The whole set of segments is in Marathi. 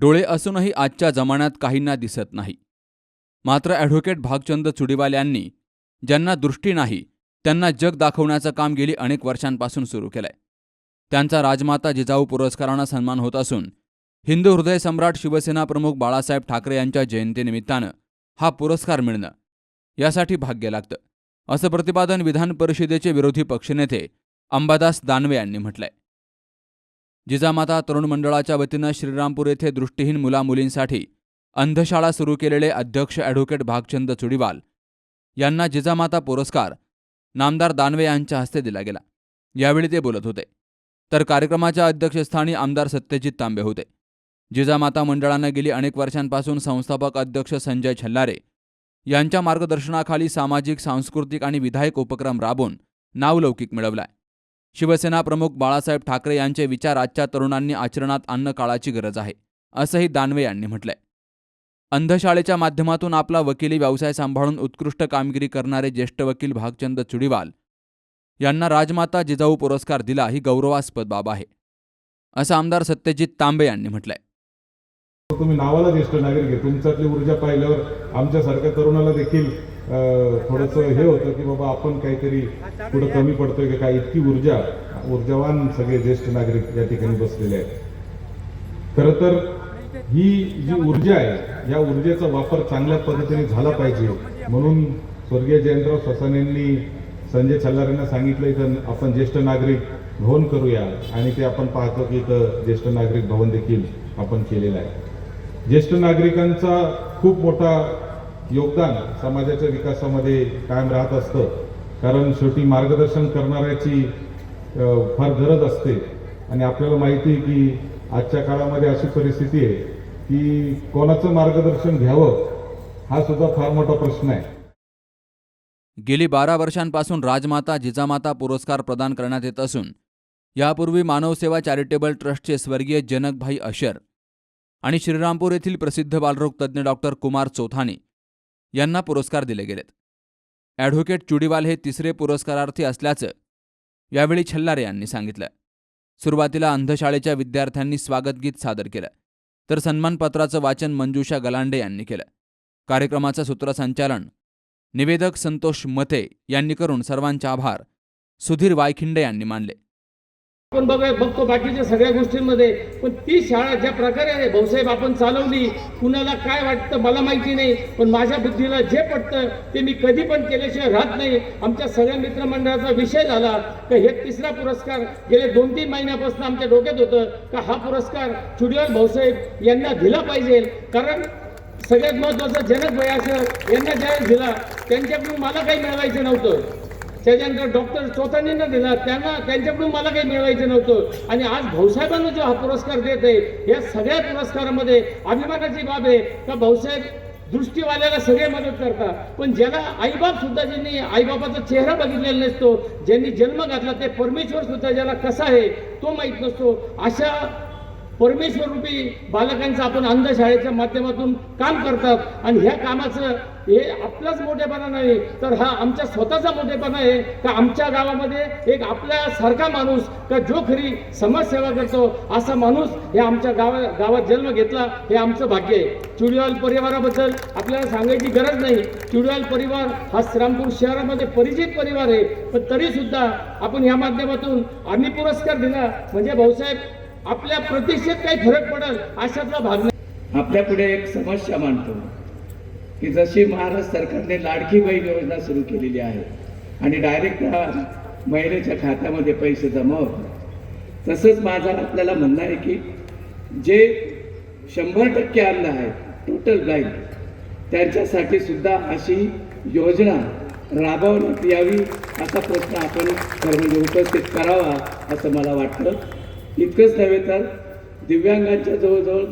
डोळे असूनही आजच्या जमान्यात काहींना दिसत नाही. मात्र ॲडव्होकेट भागचंद चुडीवाल यांनी ज्यांना दृष्टी नाही त्यांना जग दाखवण्याचं काम गेली अनेक वर्षांपासून सुरू केलंय. त्यांचा राजमाता जिजाऊ पुरस्कारानं सन्मान होत असून हिंदू हृदय सम्राट शिवसेना प्रमुख बाळासाहेब ठाकरे यांच्या जयंतीनिमित्तानं हा पुरस्कार मिळणं यासाठी भाग्य लागतं असं प्रतिपादन विधान परिषदेचे विरोधी पक्षनेते अंबादास दानवे यांनी म्हटलंय. जिजामाता तरुण मंडळाच्या वतीनं श्रीरामपूर येथे दृष्टीहीन मुलामुलींसाठी अंधशाळा सुरू केलेले अध्यक्ष ॲडव्होकेट भागचंद चुडीवाल यांना जिजामाता पुरस्कार नामदार दानवे यांच्या हस्ते दिला गेला. यावेळी ते बोलत होते. तर कार्यक्रमाच्या अध्यक्षस्थानी आमदार सत्यजित तांबे होते. जिजामाता मंडळानं गेली अनेक वर्षांपासून संस्थापक अध्यक्ष संजय छल्लारे यांच्या मार्गदर्शनाखाली सामाजिक सांस्कृतिक आणि विधायक उपक्रम राबवून नावलौकिक मिळवलाय. शिवसेना प्रमुख बाळासाहेब ठाकरे यांचे विचार आजच्या तरुणांनी आचरणात आणणं काळाची गरज आहे असंही दानवे यांनी म्हटलंय. अंधशाळेच्या माध्यमातून आपला वकिली व्यवसाय सांभाळून उत्कृष्ट कामगिरी करणारे ज्येष्ठ वकील भागचंद चुडीवाल यांना राजमाता जिजाऊ पुरस्कार दिला ही गौरवास्पद बाब आहे असं आमदार सत्यजित तांबे यांनी म्हटलंय. तुम्ही नावाला ज्येष्ठ नागरिक आहे तुमच्यातली ऊर्जा पाहिल्यावर आमच्यासारख्या तरुणाला देखील थोडंसं हे होतं की बाबा आपण काहीतरी पुढं कमी पडतोय का काय इतकी ऊर्जा ऊर्जावान सगळे ज्येष्ठ नागरिक या ठिकाणी बसलेले आहेत. खरं तर ही जी ऊर्जा आहे या ऊर्जेचा वापर चांगल्या पद्धतीने झाला पाहिजे. म्हणून स्वर्गीय जयंतराव ससानेंनी संजय छल्लारेंना सांगितलं इथं आपण ज्येष्ठ नागरिक भवन करूया. आणि ते आपण पाहतो की इथं ज्येष्ठ नागरिक भवन देखील आपण केलेलं आहे. ज्येष्ठ नागरिकांचा खूप मोठा योगदान समाजाच्या विकासामध्ये कायम राहत असतं. कारण शेवटी मार्गदर्शन करणाऱ्याची फार गरज असते. आणि आपल्याला माहिती आहे की आजच्या काळामध्ये अशी परिस्थिती आहे की कोणाचं मार्गदर्शन घ्यावं हा सुद्धा फार मोठा प्रश्न आहे. गेली बारा वर्षांपासून राजमाता जिजामाता पुरस्कार प्रदान करण्यात येत असून यापूर्वी मानवसेवा चॅरिटेबल ट्रस्टचे स्वर्गीय जनकभाई अशर आणि श्रीरामपूर येथील प्रसिद्ध बालरोग तज्ज्ञ डॉक्टर कुमार चौथाने यांना पुरस्कार दिले गेलेत. ॲडव्होकेट चुडीवाल हे तिसरे पुरस्कारार्थी असल्याचं यावेळी छल्लारे यांनी सांगितलं. सुरुवातीला अंधशाळेच्या विद्यार्थ्यांनी स्वागतगीत सादर केलं तर सन्मानपत्राचं वाचन मंजुषा गलांडे यांनी केलं. कार्यक्रमाचं सूत्रसंचालन निवेदक संतोष मते यांनी करून सर्वांचे आभार सुधीर वायखिंडे यांनी मानले. आपण बघूया बघतो बाकीच्या सगळ्या गोष्टींमध्ये. पण ती शाळा ज्या प्रकारे भाऊसाहेब आपण चालवली कुणाला काय वाटतं मला माहिती नाही पण माझ्या बुद्धीला जे पटतं ते मी कधी पण केल्याशिवाय राहत नाही. आमच्या सगळ्या मित्रमंडळाचा विषय झाला का हे तिसरा पुरस्कार गेले दोन तीन महिन्यापासून आमच्या डोक्यात होतं का हा पुरस्कार चुडीवाल भाऊसाहेब यांना दिला पाहिजे. कारण सगळ्यात महत्वाचं जनक भयासर यांना ज्यावेळेस दिला त्यांच्याकडून मला काही मिळवायचं नव्हतं. त्याच्यानंतर डॉक्टर चौथानींना दिला. त्यांना त्यांच्याकडून मला काही मिळवायचं नव्हतं. आणि आज भाऊसाहेबांना जो हा पुरस्कार देत आहे या सगळ्या पुरस्कारामध्ये अभिमानाची बाब आहे. का भाऊसाहेब दृष्टीवाल्याला सगळे मदत करतात. पण ज्याला आईबाप सुद्धा ज्यांनी आईबापाचा चेहरा बघितलेला नसतो ज्यांनी जन्म घातला ते परमेश्वर सुद्धा ज्याला कसा आहे तो माहीत नसतो. अशा परमेश्वर रूपी बालकांचं आपण अंधशाळेच्या माध्यमातून काम करतात. आणि ह्या कामाचं हे आपलाच मोठेपणा नाही तर हा आमच्या स्वतःचा मोठेपणा आहे का आमच्या गावामध्ये एक आपल्यासारखा माणूस का जो खरी समाजसेवा करतो असा माणूस हे आमच्या गावा गावात जन्म घेतला हे आमचं भाग्य आहे. चुडिवाल परिवाराबद्दल आपल्याला सांगायची गरज नाही. चुडिवाल परिवार हा श्रामपूर शहरामध्ये परिचित परिवार आहे. पण तरी सुद्धा आपण या माध्यमातून आम्ही पुरस्कार दिला. म्हणजे भाऊसाहेब आपल्या प्रतिष्ठेत काही फरक पडेल अशातला भाग नाही. आपल्या पुढे एक समस्या मांडतो की जशी महाराष्ट्र सरकारने लाडकी बहीण योजना सुरू केलेली आहे आणि डायरेक्ट त्या महिलेच्या खात्यामध्ये पैसे जमा होतात तसंच माझा आपल्याला म्हणणं आहे की जे शंभर टक्के अन्न आहेत टोटल ब्लाइंड त्यांच्यासाठी सुद्धा अशी योजना राबवण्यात यावी असा प्रश्न आपण उपस्थित करावा असं मला वाटतं. इतकंच नव्हे तर दिव्यांगांच्या जवळजवळ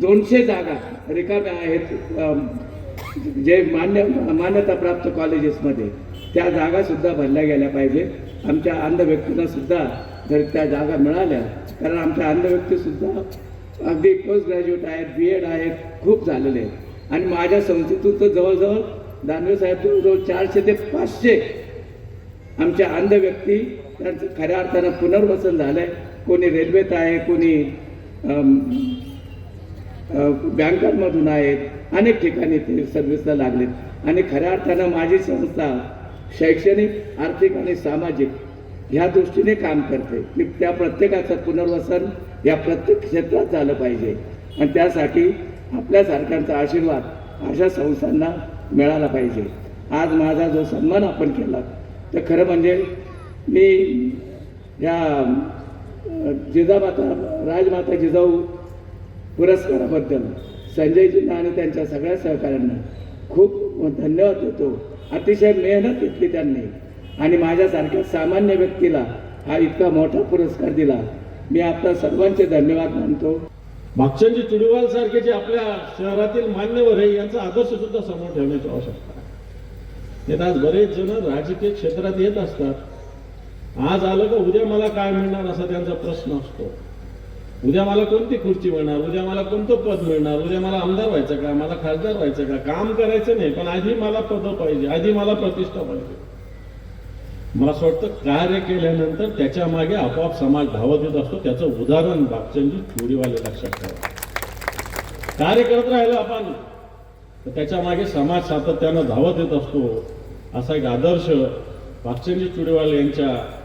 दोनशे जागा रिकाम्या आहेत जे मान्य मान्यताप्राप्त कॉलेजेसमध्ये. त्या जागासुद्धा भरल्या गेल्या पाहिजे. आमच्या अंध व्यक्तींनासुद्धा जर त्या जागा मिळाल्या कारण आमच्या अंध व्यक्तीसुद्धा अगदी पोस्ट ग्रॅज्युएट आहेत बी एड आहेत खूप झालेले आहेत. आणि माझ्या संस्थेतून तर जवळजवळ दानवे साहेब जवळजवळ चारशे ते पाचशे आमच्या अंध व्यक्ती त्यांचं खऱ्या अर्थानं पुनर्वसन झालं आहे कोणी रेल्वेत आहे कोणी बँकांमधून आहेत अनेक ठिकाणी ते सर्व्हिसला लागलेत. आणि खऱ्या अर्थानं माझी संस्था शैक्षणिक आर्थिक आणि सामाजिक ह्या दृष्टीने काम करते. की त्या प्रत्येकाचं पुनर्वसन या प्रत्येक क्षेत्रात झालं पाहिजे. आणि त्यासाठी आपल्या सरकारचा आशीर्वाद अशा संस्थांना मिळाला पाहिजे. आज माझा जो सन्मान आपण केला तर खरं म्हणजे मी या जिजामाता राजमाता जिजाऊ पुरस्काराबद्दल संजयजींना आणि त्यांच्या सगळ्या सहकाऱ्यांना खूप धन्यवाद देतो. अतिशय मेहनत घेतली त्यांनी. आणि माझ्यासारख्या सामान्य व्यक्तीला हा इतका मोठा पुरस्कार दिला. मी आपल्या सर्वांचे धन्यवाद मानतो. मागच्यांची चुडीवाल सारखे जे आपल्या शहरातील मान्यवर आहे यांचा आदर्श सुद्धा समोर ठेवण्याची आवश्यकता आहे. आज बरेच जण राजकीय क्षेत्रात येत असतात. आज आलं का उद्या मला काय मिळणार असा त्यांचा प्रश्न असतो. उद्या मला कोणती खुर्ची मिळणार? उद्या मला कोणतं पद मिळणार? उद्या मला आमदार व्हायचं का? मला खासदार व्हायचं का? काम करायचं नाही पण आधी मला पद पाहिजे आधी मला प्रतिष्ठा पाहिजे. मला असं वाटतं कार्य केल्यानंतर त्याच्यामागे आपोआप समाज धावत येत असतो. त्याचं उदाहरण बागचंदी चोरीवाले लक्षात ठेवा. कार्य करत राहिलं आपण तर त्याच्यामागे समाज सातत्यानं धावत येत असतो. असा एक आदर्श बागचंदी चुडीवाले यांच्या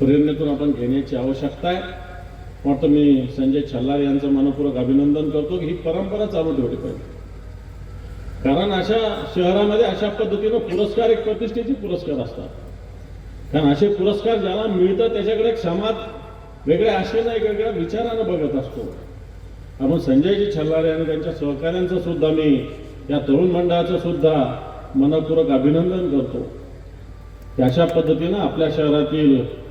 प्रेरणेतून आपण घेण्याची आवश्यकता आहे. वाटतं मी संजय छल्लार यांचं मनपूर्वक अभिनंदन करतो की ही परंपरा चालू ठेवली पाहिजे. कारण अशा शहरामध्ये अशा पद्धतीनं पुरस्कार एक प्रतिष्ठेचे पुरस्कार असतात. कारण असे पुरस्कार ज्याला मिळतात त्याच्याकडे एक समाज वेगळ्या आशेनं एक वेगळ्या विचारानं बघत असतो. आपण संजयजी छल्लार आणि त्यांच्या सहकाऱ्यांचं सुद्धा मी या तरुण मंडळाचं सुद्धा मनपूर्वक अभिनंदन करतो. अशा पद्धतीनं आपल्या शहरातील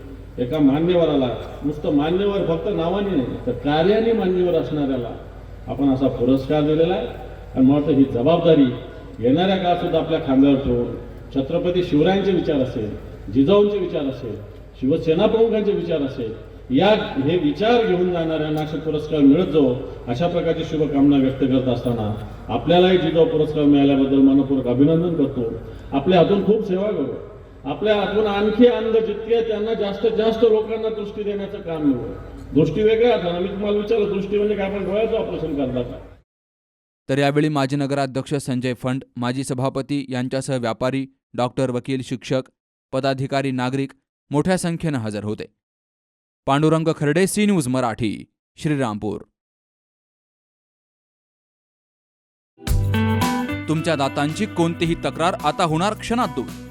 एका मान्यवराला. नुसतं मान्यवर फक्त नावाने नाही तर कार्याने मान्यवर असणाऱ्याला आपण असा पुरस्कार दिलेला आहे. आणि मला वाटतं ही जबाबदारी येणाऱ्या काळात सुद्धा आपल्या खांद्यावर ठेवून छत्रपती शिवरायांचे विचार असेल जिजाऊंचे विचार असेल शिवसेना प्रमुखांचे विचार असेल या हे विचार घेऊन जाणाऱ्यांना असे पुरस्कार मिळत जाऊ अशा प्रकारची शुभकामना व्यक्त करत असताना आपल्यालाही जिजाऊ पुरस्कार मिळाल्याबद्दल मनपूर्वक अभिनंदन करतो. आपल्या हातून खूप सेवा करू. आपल्या हातून आणखी अंध जितके त्यांना जास्तीत जास्त लोकांना दृष्टी देण्याचं काम मिळू दृष्टी वेगळ्या असताना मी तुम्हाला विचारलं दृष्टी म्हणजे काय? आपण डोळ्याचं ऑपरेशन करता का तर यावेळी माजी नगराध्यक्ष संजय फंड माजी सभापती यांच्यासह व्यापारी डॉक्टर वकील शिक्षक पदाधिकारी नागरिक मोठ्या संख्येनं हजर होते. Pandurang Kharde C news Marathi Shrirampur. तुमच्या दातांची कोणतीही तक्रार आता होणार क्षणात दूर.